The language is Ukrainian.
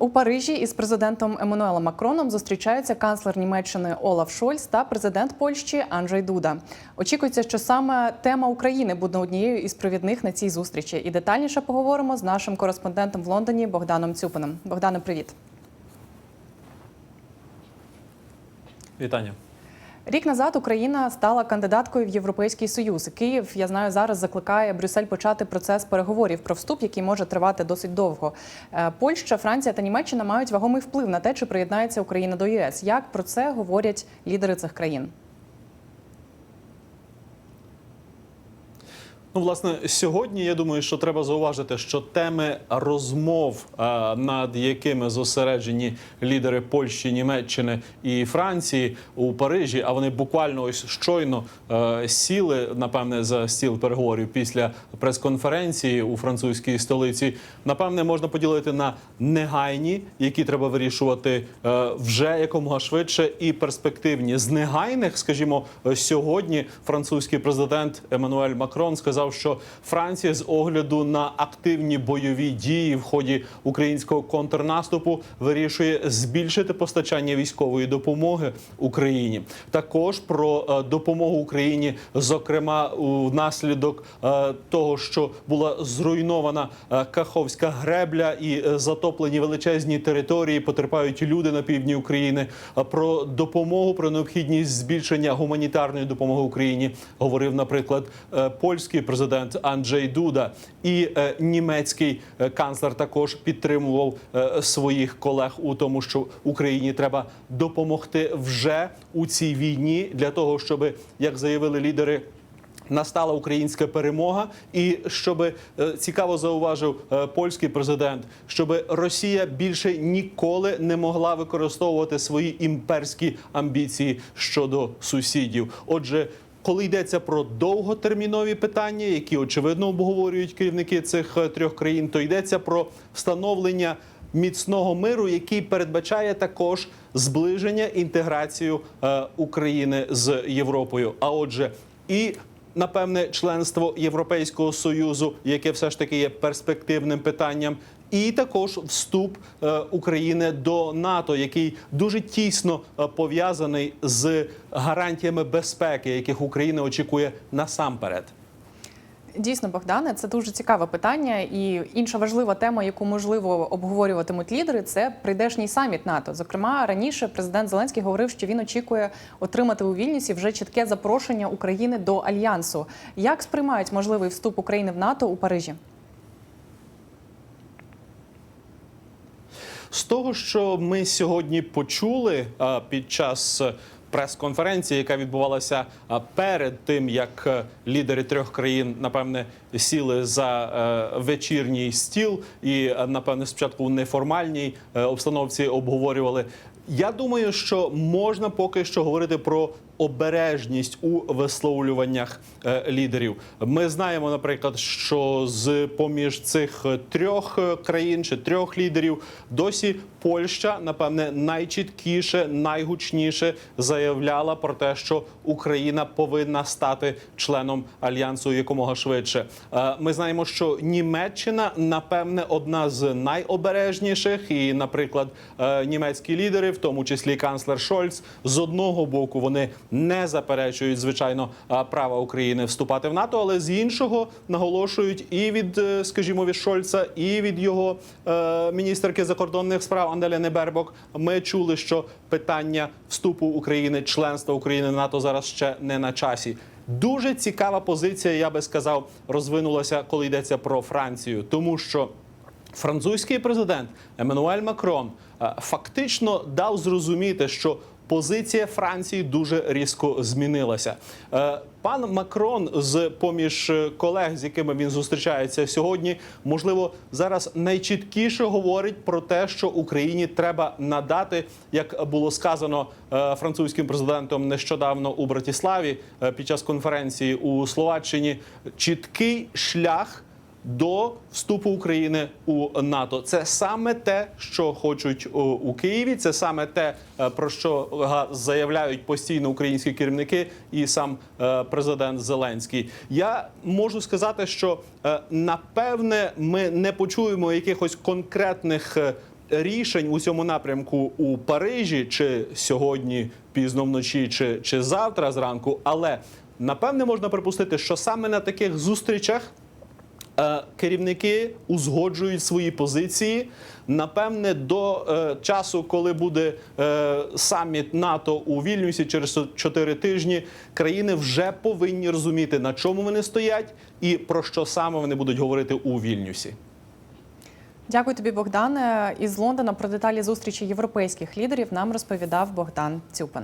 У Парижі із президентом Еммануелом Макроном зустрічаються канцлер Німеччини Олаф Шольц та президент Польщі Анджей Дуда. Очікується, що саме тема України буде однією із провідних на цій зустрічі. І детальніше поговоримо з нашим кореспондентом в Лондоні Богданом Цюпином. Богдане, привіт. Вітання. Рік назад Україна стала кандидаткою в Європейський Союз. Київ, я знаю, зараз закликає Брюссель почати процес переговорів про вступ, який може тривати досить довго. Е, Польща, Франція та Німеччина мають вагомий вплив на те, чи приєднається Україна до ЄС. Як про це говорять лідери цих країн? Ну, власне, сьогодні я думаю, що треба зауважити, що теми розмов, е, над якими зосереджені лідери Польщі, Німеччини і Франції у Парижі, а вони буквально ось щойно е, сіли, напевне, за стіл переговорів після прес-конференції у французькій столиці. Напевне, можна поділити на негайні, які треба вирішувати е, вже якомога швидше, і перспективні з негайних, скажімо, сьогодні французький президент Еммануель Макрон сказав, що Франція з огляду на активні бойові дії в ході українського контрнаступу вирішує збільшити постачання військової допомоги Україні. Також про е, допомогу Україні, зокрема внаслідок е, того, що була зруйнована е, Каховська гребля і затоплені величезні території, потерпають люди на півдні України. Про допомогу, про необхідність збільшення гуманітарної допомоги Україні говорив, наприклад, польський президент Анджей Дуда і е, німецький е, канцлер також підтримував е, своїх колег у тому, що Україні треба допомогти вже у цій війні для того, щоб як заявили лідери. Настала українська перемога, і щоб цікаво зауважив польський президент, щоб Росія більше ніколи не могла використовувати свої імперські амбіції щодо сусідів. Отже. Коли йдеться про довготермінові питання, які очевидно обговорюють керівники цих е, трьох країн, то йдеться про встановлення міцного миру, який передбачає також зближення інтеграцію е, України з Європою. А отже, і напевне членство Європейського союзу, яке все ж таки є перспективним питанням. І також вступ е, України до НАТО, який дуже тісно е, пов'язаний з гарантіями безпеки, яких Україна очікує насамперед. Дійсно, Богдане, це дуже цікаве питання. І інша важлива тема, яку можливо обговорюватимуть лідери, це прийдешній саміт НАТО. Зокрема, раніше президент Зеленський говорив, що він очікує отримати у Вільнюсі вже чітке запрошення України до альянсу. Як сприймають можливий вступ України в НАТО у Парижі? З того, що ми сьогодні почули під час прес-конференції, яка відбувалася перед тим, як е, лідери трьох країн напевне сіли за е, вечірній стіл, і е, напевне спочатку у неформальній обстановці обговорювали. Я думаю, що можна поки що говорити про обережність у висловлюваннях е, лідерів. Ми знаємо, наприклад, що з поміж цих трьох е, країн чи трьох лідерів досі Польща, напевне, найчіткіше, найгучніше заявляла про те, що Україна повинна стати членом альянсу якомога швидше. Е, Ми знаємо, що Німеччина, напевне, одна з найобережніших, і, наприклад, німецькі лідери, в тому числі канцлер Шольц, з одного боку вони не заперечують звичайно е, права України вступати в НАТО, але з іншого наголошують і від, е, скажімо, від Шольца, і від його е, міністерки закордонних справ Анделяни Бербок. Ми чули, що питання вступу України, членства України в НАТО зараз ще не на часі. Дуже цікава позиція, я би сказав, розвинулася, коли йдеться про Францію, тому що. Французький президент Еммануель Макрон е, фактично дав зрозуміти, що позиція Франції дуже різко змінилася. Е, Пан Макрон з поміж колег, з якими він зустрічається сьогодні, можливо, зараз найчіткіше говорить про те, що Україні треба надати, як було сказано е, французьким президентом нещодавно у Братіславі під час конференції у Словаччині, чіткий шлях до вступу України у НАТО. Це саме те, що хочуть о, у Києві. Це саме те, е, про що заявляють постійно українські керівники і сам е, президент Зеленський. Я можу сказати, що е, напевне ми не почуємо якихось конкретних. е, рішень у цьому напрямку у Парижі, чи сьогодні пізно вночі, чи, чи завтра зранку, але напевне можна припустити, що саме на таких зустрічах. Е, Керівники узгоджують свої позиції. Напевне, до е, часу, коли буде е, саміт НАТО у Вільнюсі через 4 тижні, країни вже повинні розуміти, на чому вони стоять і про що саме вони будуть говорити у Вільнюсі. Дякую тобі, Богдане. Із Лондона про деталі зустрічі європейських лідерів нам розповідав Богдан Цюпин.